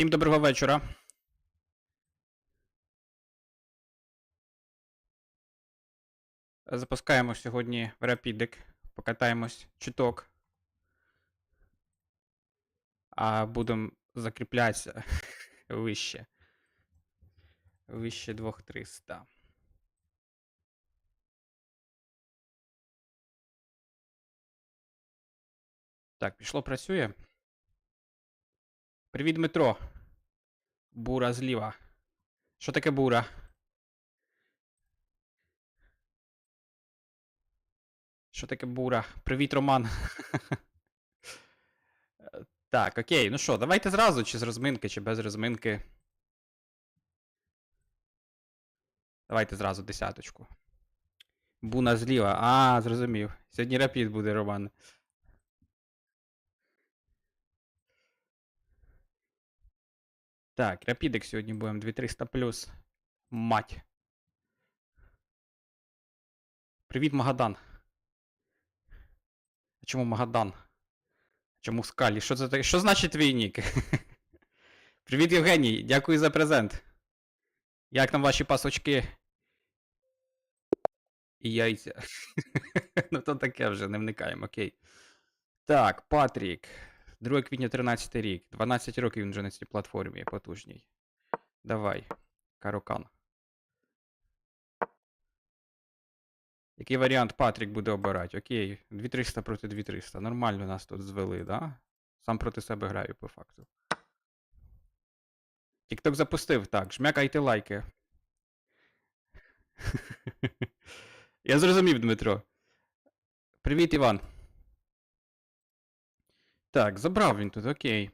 Всім доброго вечора. Запускаємо сьогодні в Rapidик. Покатаємось чуток. А будемо закріплятися вище. Вище 2300. Так, пішло, працює. Привіт, Дмитро. Бура зліва. Що таке бура? Що таке бура? Привіт, Роман. Так, окей. Ну що, давайте зразу, чи з розминки, чи без розминки. Давайте зразу десяточку. Буна зліва. А, зрозумів. Сьогодні рапід буде, Роман. Так, рапідик сьогодні будемо 2300 плюс. Мать. Привіт, Магадан. А Чому Магадан? Чому Скалі? Що це? Що значить твій нік? Привіт, Євгеній. Дякую за презент. Як там ваші пасочки? І яйця. ну то таке вже, не вникаємо, окей. Так, Патрік. 2 квітня 13 рік. 12 років він вже на цій платформі потужній. Давай. Карокан. Який варіант Патрік буде обирати? Окей. 2300 проти 2300. Нормально нас тут звели, да? Сам проти себе граю по факту. Тікток запустив. Так, жмякайте лайки. Я зрозумів, Дмитро. Привіт, Іван. Так, забрав він тут, окей.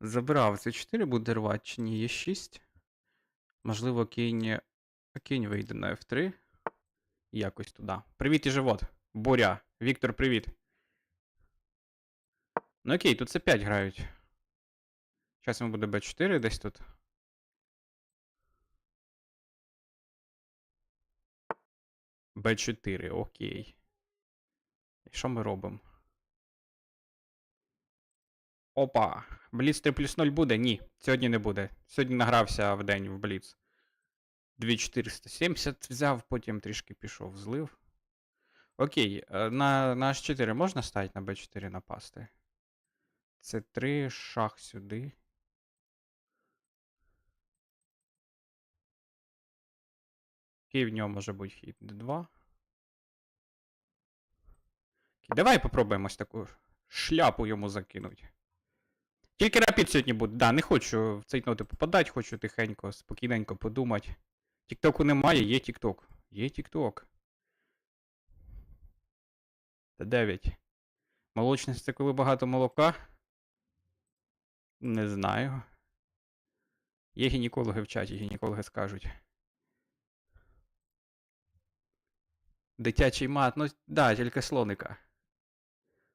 Забрав. Це 4 буде рвати чи ні? Є 6. Можливо, кінь. Кінь вийде на F3. Якось туди. Привіт і живот. Боря. Віктор, привіт. Ну окей, тут це 5 грають. Зараз йому буде B4 десь тут. Б4, окей. І що ми робимо? Опа. Бліц 3 плюс 0 буде? Ні. Сьогодні не буде. Сьогодні награвся в день в Бліц. 2470 взяв, потім трішки пішов, злив. Окей, е, на, на H4 можна ставити на B4 напасти? Це 3 шах сюди. Який в нього може бути хід? D2. Давай попробуємо ось таку шляпу йому закинуть. Тільки рапід сьогодні буде. Да, не хочу в цей ноти попадати, хочу тихенько, спокійненько подумати. Тіктоку немає, є Тікток. Є Тікток. Та 9. Молочність це коли багато молока? Не знаю. Є гінекологи в чаті, гінекологи скажуть. Дитячий мат, ну да, тільки слоника.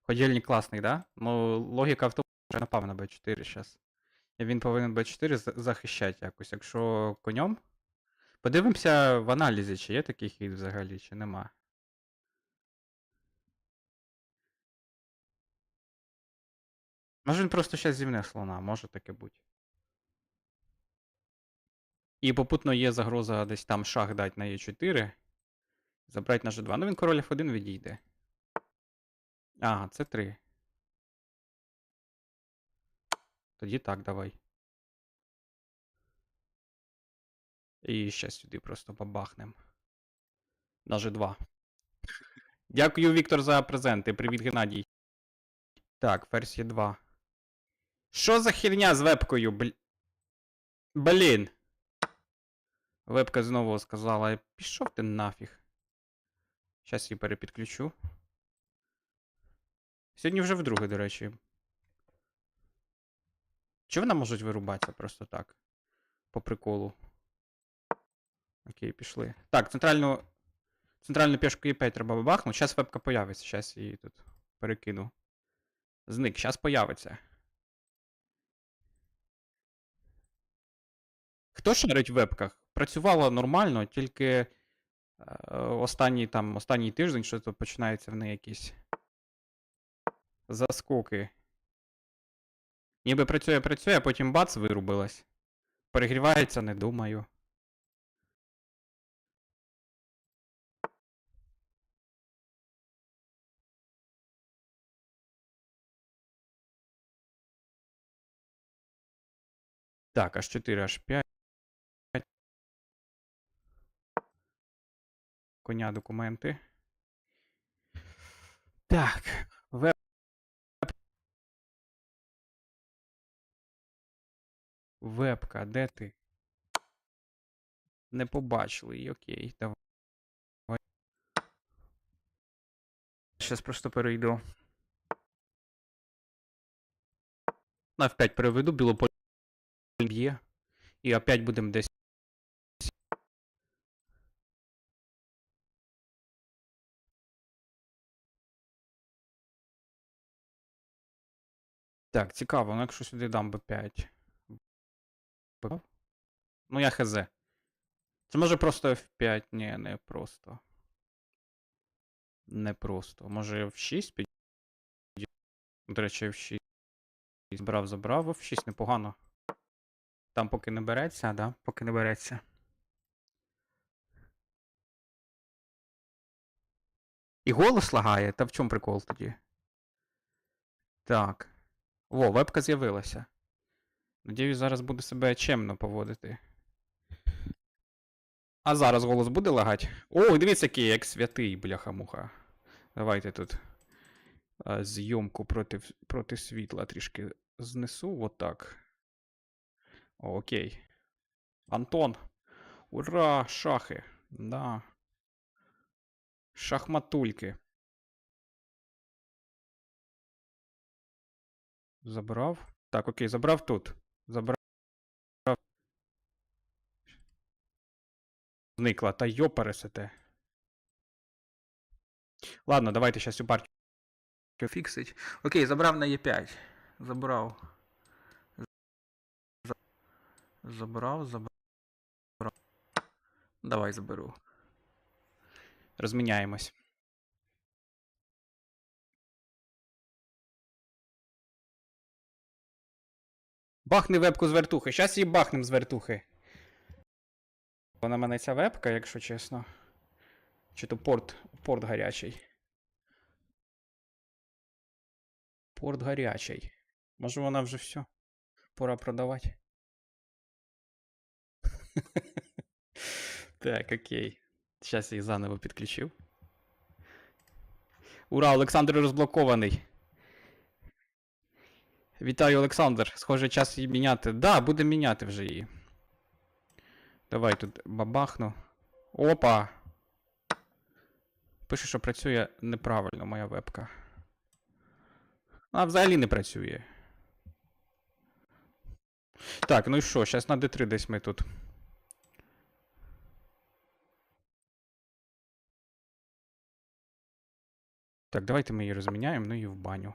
Ходільник класний, да? Ну, логіка в тому, що напав на Б4 зараз. Він повинен Б4 захищати якось. Якщо конем. Подивимося в аналізі, чи є такий хід взагалі, чи нема. Може він просто зараз зімне слона, може таке бути. І попутно є загроза десь там шах дати на Е4. Забрати на G2. Ну він король F1 відійде. Ага, це 3. Тоді так, давай. І ще сюди просто побахнем. На G2. Дякую, Віктор, за презенти. Привіт, Геннадій. Так, версія 2. Що за херня з вебкою? Бл... Блін. Вебка знову сказала, пішов ти нафіг. Щас її перепідключу. Сьогодні вже вдруге, до речі. Чи вона може вирубатися просто так? По приколу. Окей, пішли. Так, центральну. Центральну пішку Е5 треба бабахнути. Зараз вебка появиться. Зараз її тут перекину. Зник, зараз появиться. Хто шарить в вебках? Працювала нормально, тільки е, останній там, останній тиждень, що то починаються в неї якісь заскоки. Ніби працює, працює, а потім бац, вирубилась. Перегрівається, не думаю. Так, аж 4, аж 5. Коня документи. Так, Вебка, де ти? Не побачили її, окей, давай. Щас просто перейду. На F5 переведу, білополь б'є. І опять будемо десь. Так, цікаво, ну якщо сюди дам B5. Б- Ну я хз. Це може просто F5? Ні, не просто. Не просто. Може F6 під. До речі, F6. Збрав, забрав, F6 непогано. Там поки не береться, да? Поки не береться. І голос лагає? Та в чому прикол тоді? Так. Во, вебка з'явилася. Надіюсь, зараз буде себе чемно поводити. А зараз голос буде лагати? О, дивіться, який як святий, бляха-муха. Давайте тут а, зйомку проти, проти світла трішки знесу. Отак. О, окей. Антон. Ура! Шахи. Да. Шахматульки. Забрав. Так, окей, забрав тут. Забрав. Зникла. Та йо пересете. Ладно, давайте зараз цю партію фіксить. Окей, забрав на Е5. Забрав. Забрав, забрав. Давай заберу. Розміняємось. Бахни вебку з вертухи. Щас її бахнем з вертухи. Вона мене ця вебка, якщо чесно. Чи то порт, порт гарячий. Порт гарячий. Може вона вже все. Пора продавати. Так, окей. Зараз я їх заново підключив. Ура, Олександр розблокований. Вітаю, Олександр. Схоже, час її міняти. Да, будемо міняти вже її. Давай тут бабахну. Опа! Пише, що працює неправильно моя вебка. А взагалі не працює. Так, ну і що, зараз на D3 десь ми тут. Так, давайте ми її розміняємо, ну і в баню.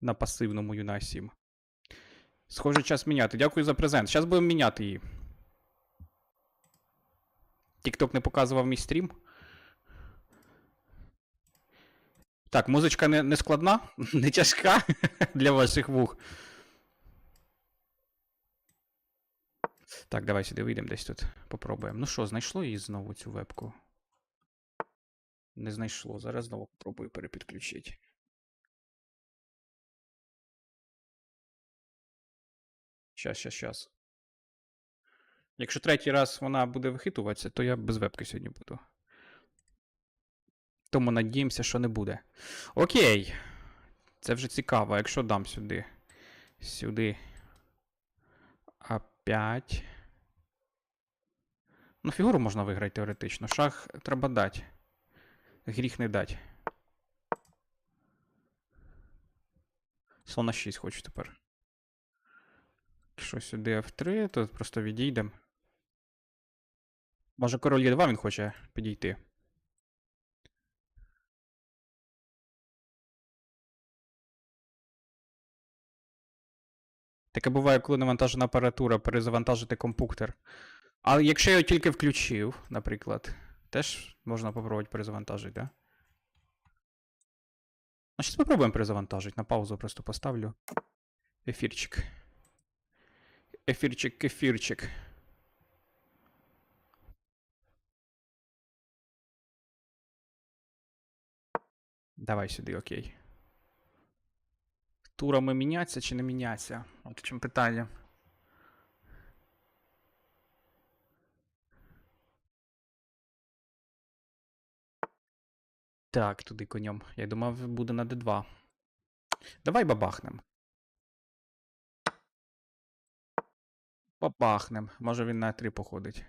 На пасивному Юна 7. Схоже, час міняти. Дякую за презент. Зараз будемо міняти її. TikTok не показував мій стрім. Так, музичка не, не складна, не тяжка для ваших вух. Так, давай сюди вийдемо десь тут. Попробуємо. Ну що, знайшло її знову цю вебку? Не знайшло. Зараз знову попробую перепідключити. Щас, щас, щас. Якщо третій раз вона буде вихитуватися, то я без вебки сьогодні буду. Тому надіємося, що не буде. Окей. Це вже цікаво. Якщо дам сюди. Сюди. А5. Ну, фігуру можна виграти теоретично. Шах треба дати. Гріх не дати. Слона 6 хочу тепер. Якщо сюди F3, то просто відійдемо. Може король Е2 він хоче підійти. Таке буває, коли навантажена апаратура, перезавантажити компуктер. Але якщо я його тільки включив, наприклад, теж можна попробувати перезавантажити, да? Ну, спробуємо перезавантажити. На паузу просто поставлю. Ефірчик. Ефірчик, кефірчик. Давай сюди, окей. Турами міняться чи не міняться? От в чому питання. Так, туди конем. Я думав, буде на d2. Давай бабахнем. Бабахнем. Може він на 3 походить.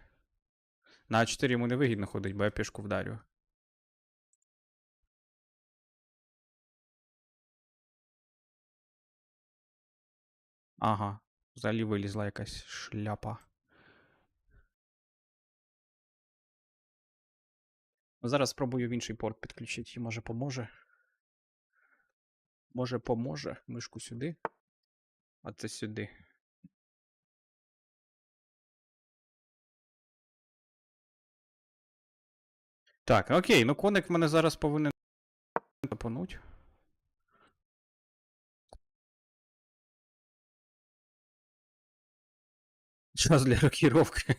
На А4 йому не вигідно ходить, бо я пішку вдарю. Ага. Взагалі вилізла якась шляпа. Зараз спробую в інший порт підключити, може поможе. Може поможе. Мишку сюди. А це сюди. Так, окей, ну коник мене зараз повинен топануть. Час для рокіровки.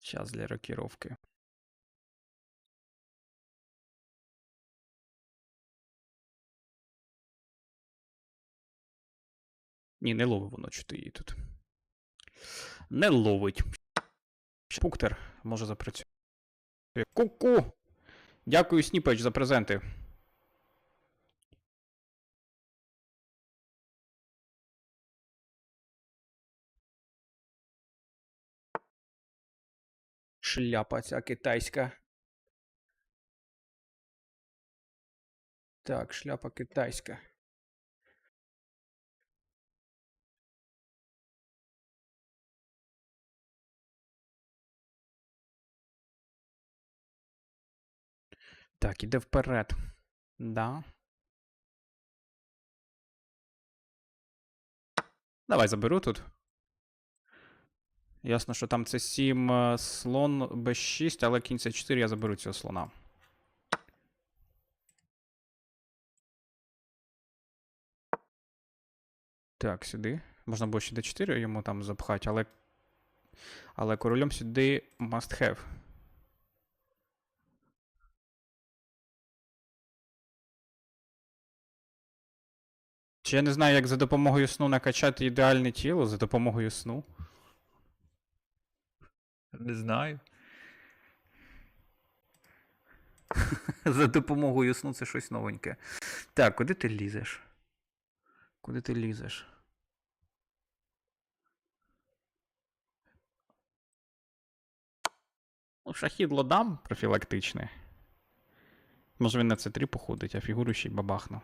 Час для рокіровки. Ні, не ловить воно, чи ти її тут. Не ловить. Пуктер може запрацювати. Ку-ку! Дякую, Сніпач, за презенти. Шляпа ця китайська. Так, шляпа китайська. Так, іде вперед. Да. Давай заберу тут. Ясно, що там це 7 е, слон Б6, але кінь це 4 я заберу цього слона. Так, сюди. Можна було ще d4 йому там запхати, але. Але королем сюди must have. Чи я не знаю, як за допомогою сну накачати ідеальне тіло за допомогою сну. Не знаю. За допомогою сну це щось новеньке. Так, куди ти лізеш? Куди ти лізеш? Ну, шахід лодам профілактичне. Може він на С3 походить, а фігуру ще й бабахнув.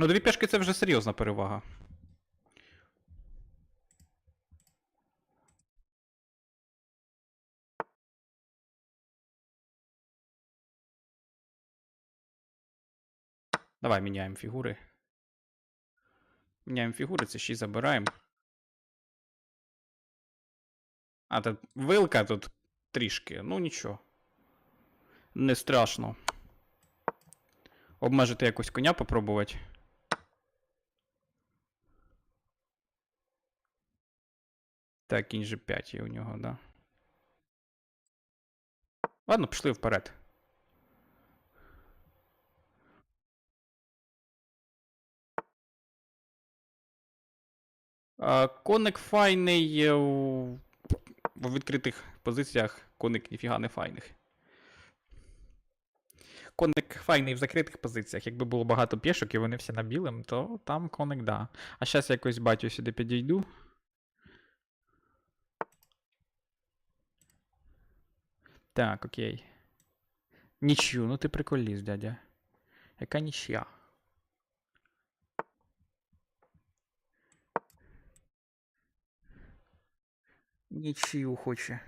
Ну, дві пішки це вже серйозна перевага. Давай міняємо фігури. Міняємо фігури, це 6 забираємо. А, тут вилка тут трішки, ну нічого. Не страшно. Обмежити якось коня попробувати. Так, кінь же 5 є у нього, да. Ладно, пішли вперед. Коник файний е, в відкритих позиціях коник ніфіга не файних. Коник файний в закритих позиціях. Якби було багато пішок і вони всі на білим, то там коник да. А зараз якось батю сюди підійду. Так, окей. Нічю, ну ти приколіст, дядя. Яка нічия? Нічию хоче.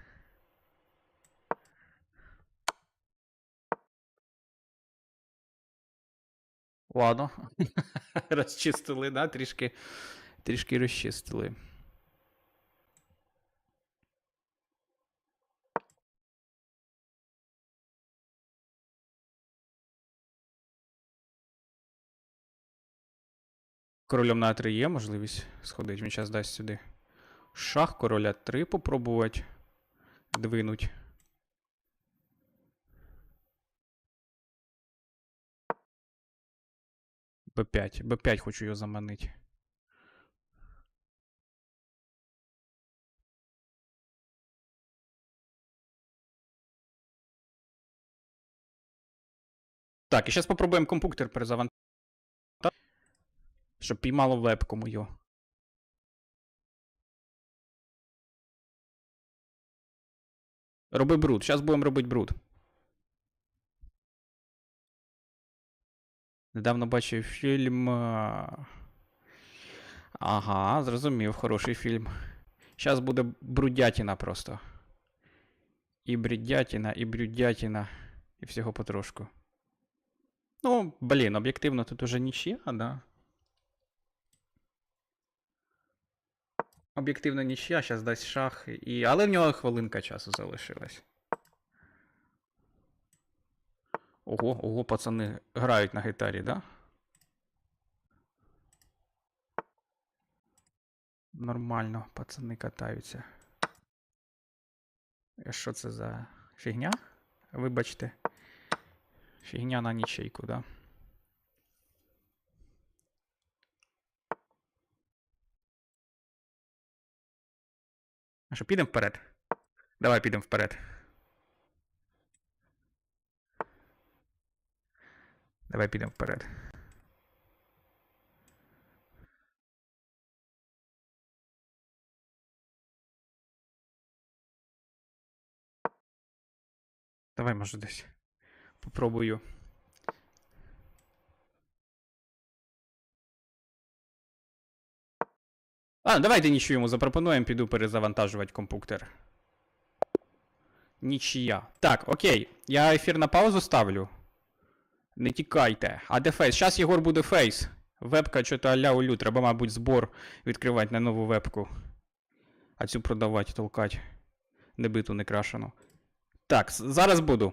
Ладно. розчистили, да? Трішки, трішки розчистили. Королем на А3 є можливість сходити. Він зараз дасть сюди. Шах, короля 3 попробувати. Двинуть. Б5. Б5 хочу його заманити. Так, і зараз попробуємо компуктор перезавантажити. Щоб піймало вебку мою. Роби бруд. Зараз будемо робити бруд. Недавно бачив фільм. Ага, зрозумів, хороший фільм. Зараз буде брудятіна просто. І бредятіна, і брюдятіна, і всього потрошку. Ну, блін, об'єктивно тут уже нічия, да. Об'єктивно нічия, зараз дасть шах. І... Але в нього хвилинка часу залишилась. Ого, ого, пацани грають на гітарі, да? Нормально, пацани катаються. Е, Що це за фігня? Вибачте. Фігня на нічейку, да? А що, підемо вперед? Давай підемо вперед. Давай підемо вперед. Давай, може, десь. Попробую. А, давайте нічию йому запропонуємо, піду перезавантажувати компуктер. Нічия. Так, окей. Я ефір на паузу ставлю. Не тікайте. А де фейс? Зараз Єгор буде фейс. Вебка що-то аля улю. Треба, мабуть, збор відкривати на нову вебку. А цю продавати, толкати. Не биту, не крашену. Так, зараз буду.